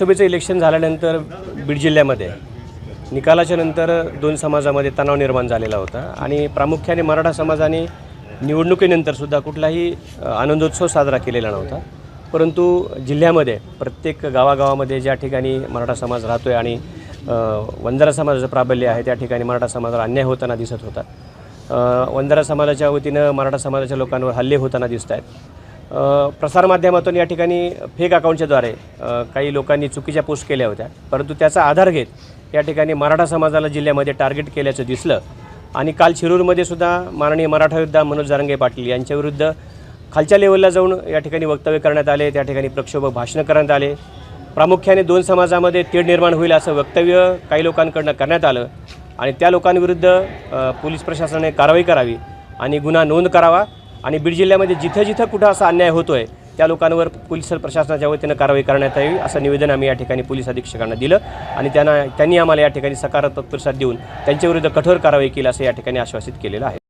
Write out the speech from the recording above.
लोकसभेचं इलेक्शन झाल्यानंतर बीड जिल्ह्यामध्ये निकालाच्या नंतर दोन समाजामध्ये तणाव निर्माण झालेला होता आणि प्रामुख्याने मराठा समाजाने निवडणुकीनंतरसुद्धा कुठलाही आनंदोत्सव साजरा केलेला नव्हता. परंतु जिल्ह्यामध्ये प्रत्येक गावागावामध्ये ज्या ठिकाणी मराठा समाज राहतो आहे आणि वंजारा समाजाचं प्राबल्य आहे त्या ठिकाणी मराठा समाजाला अन्याय होताना दिसत होता. वंजारा समाजाच्या वतीनं मराठा समाजाच्या लोकांवर हल्ले होताना दिसत आहेत प्रसारमाध्यमातून या ठिकाणी फेक अकाउंटच्याद्वारे काही लोकांनी चुकीच्या पोस्ट केल्या होत्या. परंतु त्याचा आधार घेत या ठिकाणी मराठा समाजाला जिल्ह्यामध्ये टार्गेट केल्याचं दिसलं. आणि काल शिरूरमध्ये सुद्धा माननीय मराठा योद्धा मनोज जारंगे पाटील यांच्याविरुद्ध खालच्या लेवलला जाऊन या ठिकाणी वक्तव्य करण्यात आले त्या ठिकाणी प्रक्षोभक भाषणं करण्यात आले. प्रामुख्याने दोन समाजामध्ये तेढ निर्माण होईल असं वक्तव्य काही लोकांकडनं करण्यात आलं. आणि त्या लोकांविरुद्ध पोलीस प्रशासनाने कारवाई करावी आणि गुन्हा नोंद करावा. आणि बीड जिल्ह्यामध्ये जिथं जिथं कुठं असा अन्याय होतो आहे त्या लोकांवर पोलीस प्रशासनाच्या वतीनं कारवाई करण्यात यावी असं निवेदन आम्ही या ठिकाणी पोलीस अधीक्षकांना दिलं. आणि त्यांना त्यांनी आम्हाला या ठिकाणी सकारात्मक प्रतिसाद देऊन त्यांच्याविरुद्ध कठोर कारवाई केली असं या ठिकाणी आश्वासित केलेलं आहे.